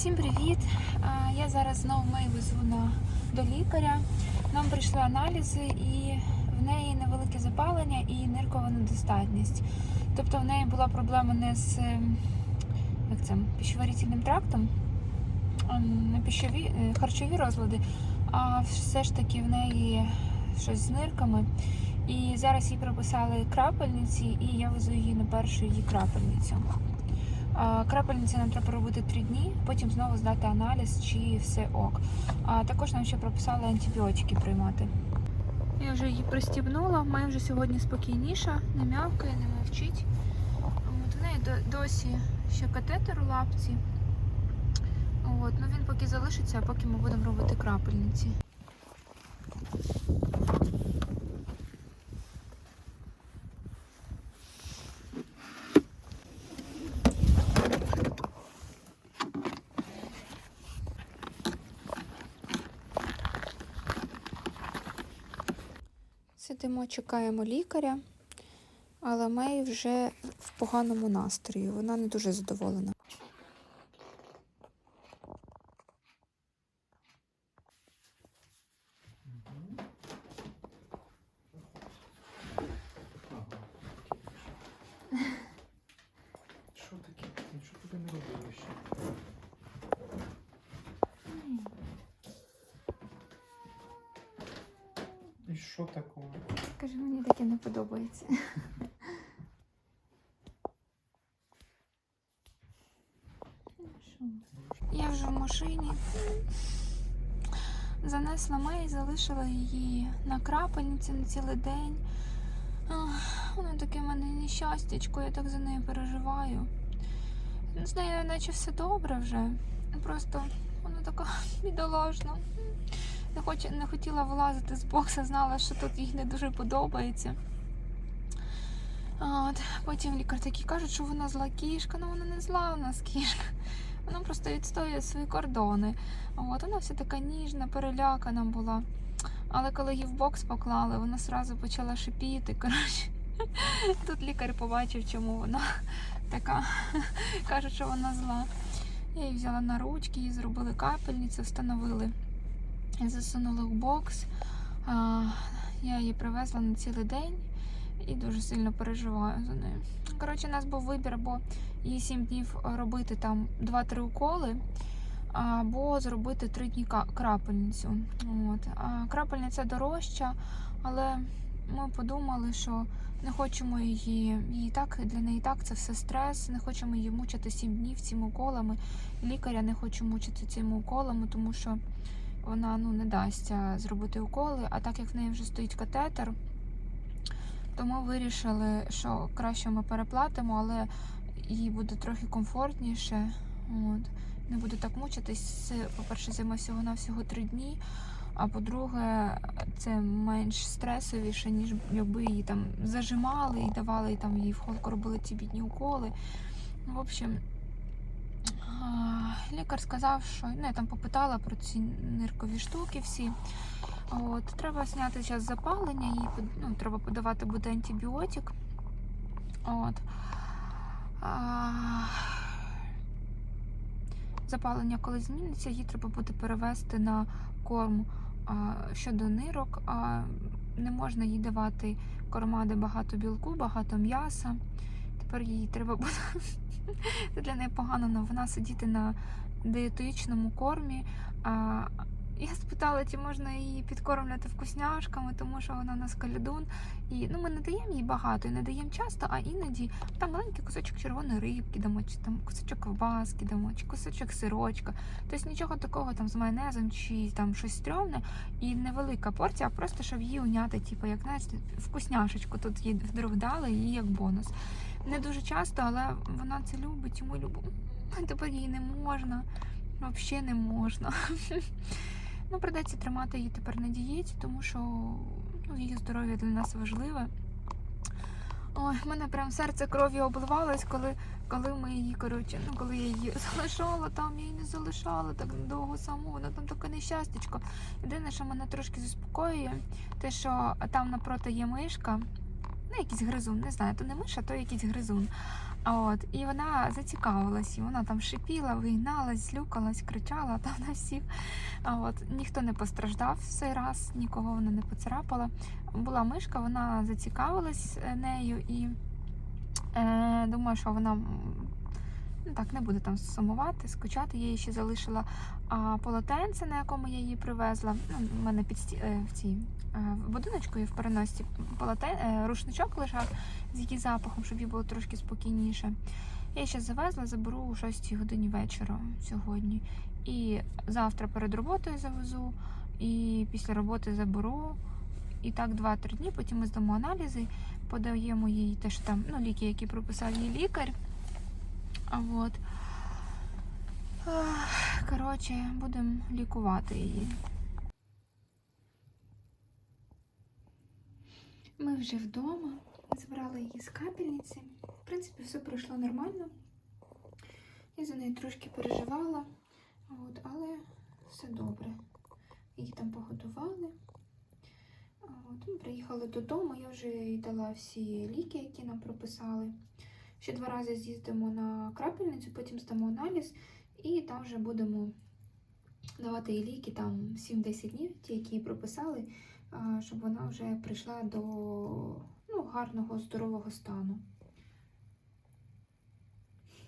Всім привіт! Я зараз знову ми везу на, до лікаря. Нам прийшли аналізи і в неї невелике запалення і ниркова недостатність. Тобто в неї була проблема не з ем, як це, пищеварительним трактом, не пищові, е, харчові розлади, а все ж таки в неї щось з нирками. І зараз їй прописали крапельниці, і я везу її на першу її крапельницю. Крапельниці нам треба робити три дні, потім знову здати аналіз, чи все ок. А також нам ще прописали антибіотики приймати. Я вже її пристібнула, має вже сьогодні спокійніша, не м'явкає, не мовчить. От в неї досі ще катетер у лапці. От, ну він поки залишиться, а поки ми будемо робити крапельниці. Сидимо, чекаємо лікаря, але Мей вже в поганому настрої. Вона не дуже задоволена. Що таке? Що тобі не робили ще? І що такого? Каже, мені таке не подобається. Я вже в машині. Занесла Мей, залишила її на крапельниці на цілий день. Ах, Воно таке в мене нещастячко, я так за нею переживаю. З нею наче все добре вже. Просто вона така бідолашна. Не, хоче, не хотіла вилазити з бокса, знала, що тут їй не дуже подобається. От, потім лікар такий каже, що вона зла кішка, ну вона не зла у нас кішка. Вона просто відстоює свої кордони. От, вона вся така ніжна, перелякана була. Але коли її в бокс поклали, вона одразу почала шипіти. Коротше, тут лікар побачив, чому вона така. Каже, що вона зла. Я її взяла на ручки, їй зробили капельницю, встановили. Засунули в бокс. Я її привезла на цілий день і дуже сильно переживаю за нею. Коротше, у нас був вибір, або їй 7 днів робити там 2-3 уколи, або зробити 3 дні крапельницю. От. Крапельниця дорожча, але ми подумали, що не хочемо її, її так, для неї так це все стрес, не хочемо її мучити 7 днів цими уколами. Лікаря не хочу мучити цими уколами, тому що вона ну, не дасть зробити уколи. А так як в неї вже стоїть катетер, то ми вирішили, що краще ми переплатимо, але їй буде трохи комфортніше. От. Не буду так мучитись. По-перше, займе всього на всього три дні. А по-друге, це менш стресовіше, ніж якби її там зажимали і давали там їй в холку робили ці бідні уколи. В общем, лікар сказав, що ну, я там попитала про ці ниркові штуки всі. От, треба зняти зараз запалення, їй ну, треба подавати буде антибіотик. От. А, запалення, коли зміниться, їй треба буде перевести на корм а, щодо нирок. А, не можна їй давати корма, де багато білку, багато м'яса. Тепер їй треба буде. Це для неї погана новина сидіти на диетичному кормі. Я спитала, чи можна її підкормляти вкусняшками, тому що вона у нас калядун. І ну, ми не даємо їй багато і не даємо часто, а іноді там маленький кусочок червоної рибки дамо, чи там кусочок ковбаски дамо, чи кусочок сирочка. Тобто нічого такого там з майонезом чи там щось стрьомне. І невелика порція, а просто щоб її уняти, типу, як знаєте, вкусняшечку тут їй вдруг дали їй як бонус. Не дуже часто, але вона це любить, і ми любимо. Тепер їй не можна. Взагалі не можна. Ну, придеться тримати її тепер на дієті, тому що ну, її здоров'я для нас важливе. Ой, в мене прям серце кров'ю обливалось, коли, коли ми її, коротше, ну коли я її залишала там, я її не залишала так довго саму, вона там таке нещастечко. Єдине, що мене трошки заспокоює, те, що там напроти є мишка, ну якийсь гризун, не знаю, то не миша, то якийсь гризун. От, і вона зацікавилась, і вона там шипіла, вигналась, злюкалась, кричала там на всіх. От, ніхто не постраждав в цей раз, нікого вона не поцарапала. Була мишка, вона зацікавилась е, нею і е, думаю, що вона ну, так не буде там сумувати, скучати. Я їй ще залишила а, полотенце, на якому я її привезла. Ну, у мене під сті- е, в цій е, будиночку і в переносці полотен... е, рушничок лежав з її запахом, щоб їй було трошки спокійніше. Я ще завезла, заберу о 6 годині вечора сьогодні. І завтра перед роботою завезу, і після роботи заберу. І так 2-3 дні, потім ми здамо аналізи, подаємо їй те, що там, ну, ліки, які прописав їй лікар. От. Коротше, будемо лікувати її. Ми вже вдома. Забрали її з капельниці. В принципі, все пройшло нормально. Я за нею трошки переживала, от, але все добре. Її там погодували. От, приїхали додому, я вже їй дала всі ліки, які нам прописали. Ще два рази з'їздимо на крапельницю, потім здамо аналіз, і там вже будемо давати їй ліки там 7-10 днів, ті, які їй прописали, щоб вона вже прийшла до ну, гарного, здорового стану. П'є.